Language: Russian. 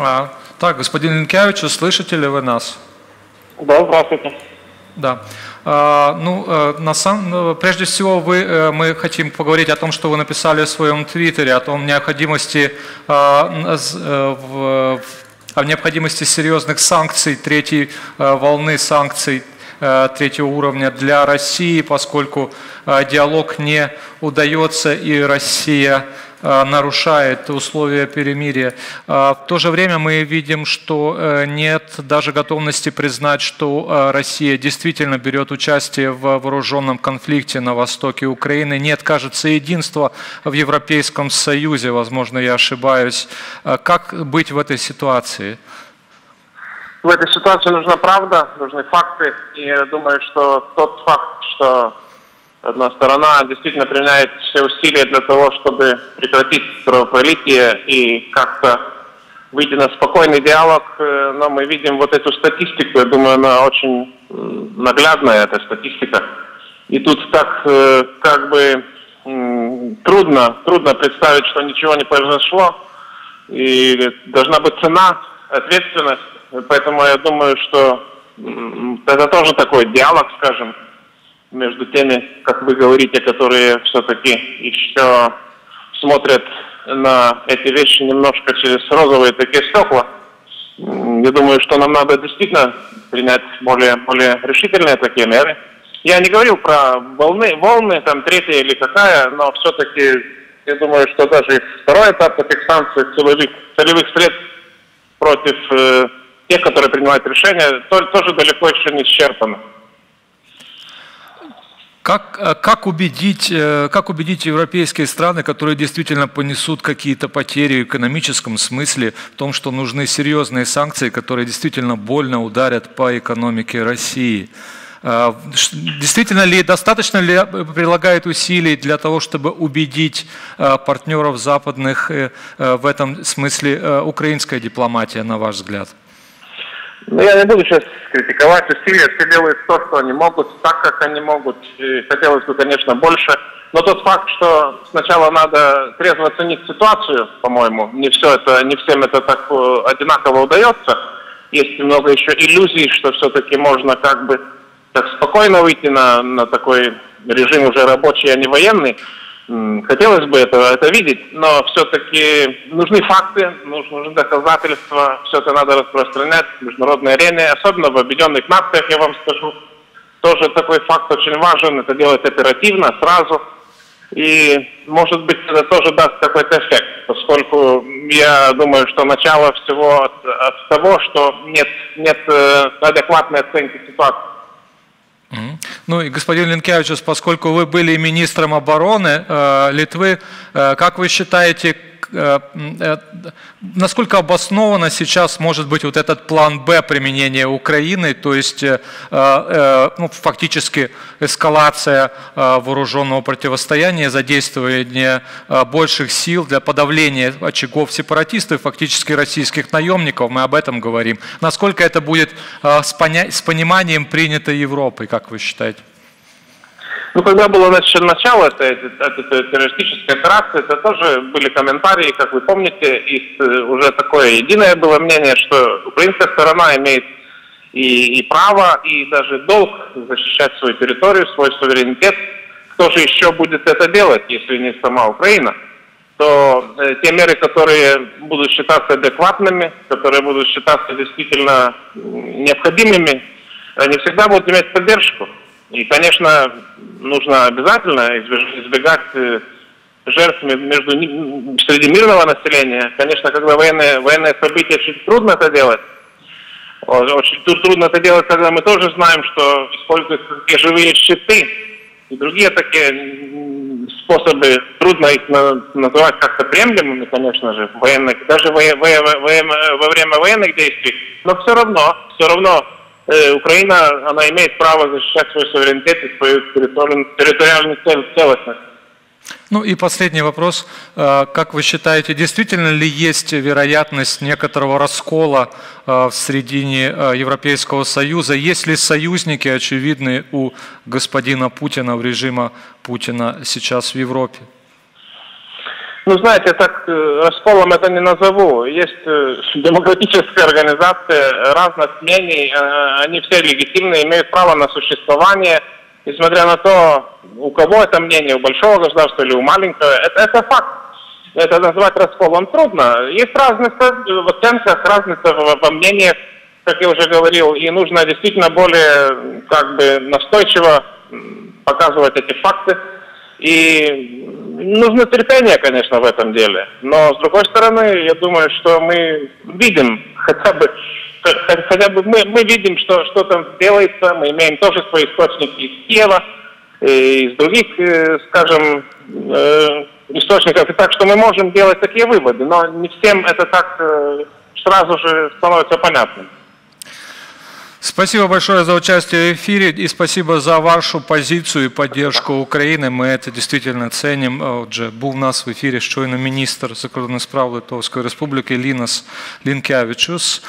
А, так, господин Линкевич, слышите ли вы нас? Да, здравствуйте. Да. А, ну, э, на сам, ну, прежде всего, вы, э, мы хотим поговорить о том, что вы написали в своем твиттере, о том необходимости, а, э, о необходимости серьезных санкций, третьей волны санкций третьего уровня для России, поскольку диалог не удается и Россия нарушает условия перемирия. Э, в то же время мы видим, что э, нет даже готовности признать, что Россия действительно берет участие в вооруженном конфликте на востоке Украины. Нет, кажется, единства в Европейском Союзе, возможно, я ошибаюсь. Как быть в этой ситуации? В этой ситуации нужна правда, нужны факты. И я думаю, что тот факт, что одна сторона действительно применяет все усилия для того, чтобы прекратить кровопролитие и как-то выйти на спокойный диалог, э, но мы видим вот эту статистику, я думаю, она очень наглядная, эта статистика. И тут так э, как бы трудно, трудно представить, что ничего не произошло, и должна быть цена, ответственность, поэтому я думаю, что это тоже такой диалог, скажем, между теми, как вы говорите, которые все-таки еще смотрят на эти вещи немножко через розовые такие стекла. Я думаю, что нам надо действительно принять более, более решительные такие меры. Я не говорил про волны, волны, там третья или какая, но все-таки я думаю, что даже второй этап таких санкций, целевых, целевых средств против э, тех, которые принимают решения, то, тоже далеко еще не исчерпано. Как, э, как, убедить, э, как убедить европейские страны, которые действительно понесут какие-то потери в экономическом смысле, в том, что нужны серьезные санкции, которые действительно больно ударят по экономике России? Э, действительно ли, достаточно ли прилагает усилий для того, чтобы убедить партнеров западных в этом смысле украинская дипломатия, на ваш взгляд? Ну, я не буду сейчас критиковать усилия, все делают то, что они могут, так, как они могут. И хотелось бы, конечно, больше. Но тот факт, что сначала надо трезво оценить ситуацию, по-моему, не все это, не всем это так э, одинаково удается. Есть много еще иллюзий, что все-таки можно как бы так спокойно выйти на, на такой режим уже рабочий, а не военный. Хотелось бы это, это видеть, но все-таки нужны факты, нужны доказательства, все это надо распространять в международной арене, особенно в Объединенных Нациях, я вам скажу. Тоже такой факт очень важен, это делать оперативно, сразу. И, может быть, это тоже даст какой-то эффект, поскольку я думаю, что начало всего от, от того, что нет, нет э, адекватной оценки ситуации. Ну и господин Линкевичус, поскольку вы были министром обороны э, Литвы, э, как вы считаете, насколько обоснованно сейчас может быть вот этот план Б применения Украины, то есть э, ну, фактически эскалация вооруженного противостояния, задействование больших сил для подавления очагов сепаратистов, фактически российских наемников, мы об этом говорим. Насколько это будет с пониманием принято Европой, как вы считаете? Ну, когда было начало этой, этой террористической операции, это тоже были комментарии, как вы помните, и э, уже такое единое было мнение, что украинская сторона имеет и, и право, и даже долг защищать свою территорию, свой суверенитет. Кто же еще будет это делать, если не сама Украина? то э, те меры, которые будут считаться адекватными, которые будут считаться действительно необходимыми, они всегда будут иметь поддержку. И, конечно, нужно обязательно избегать э, жертв между, среди мирного населения. Конечно, когда военные, военные события, очень трудно это делать. Очень трудно это делать, когда мы тоже знаем, что используются такие живые щиты и другие такие способы, трудно их называть как-то приемлемыми, конечно же, военных, даже во, во, во, во время военных действий, но все равно, все равно Украина, она имеет право защищать свой суверенитет и свою территориальную целостность. Ну и последний вопрос. Э, как вы считаете, действительно ли есть вероятность некоторого раскола э, в середине Европейского Союза? Есть ли союзники очевидные у господина Путина, у режима Путина сейчас в Европе? Ну, знаете, так э, расколом это не назову. Есть э, демократическая организация разных мнений, э, они все легитимны, имеют право на существование, несмотря на то, у кого это мнение, у большого государства или у маленького, это, это факт. Это назвать расколом трудно. Есть разница в оценках, разница во мнениях, как я уже говорил, и нужно действительно более как бы настойчиво показывать эти факты. И нужно терпение, конечно, в этом деле. Но, с другой стороны, я думаю, что мы видим хотя бы, хотя бы мы, мы видим, что, что там делается. Мы имеем тоже свои источники из Киева, и из других, э, скажем, э, источников. И так что мы можем делать такие выводы. Но не всем это так э, сразу же становится понятным. Спасибо большое за участие в эфире и спасибо за вашу позицію і поддержку України. Ми це дійсно цінимо. Отже, був у нас в ефірі щойно міністр закордонних справ Литовської Республіки Лінас Лінкявічус.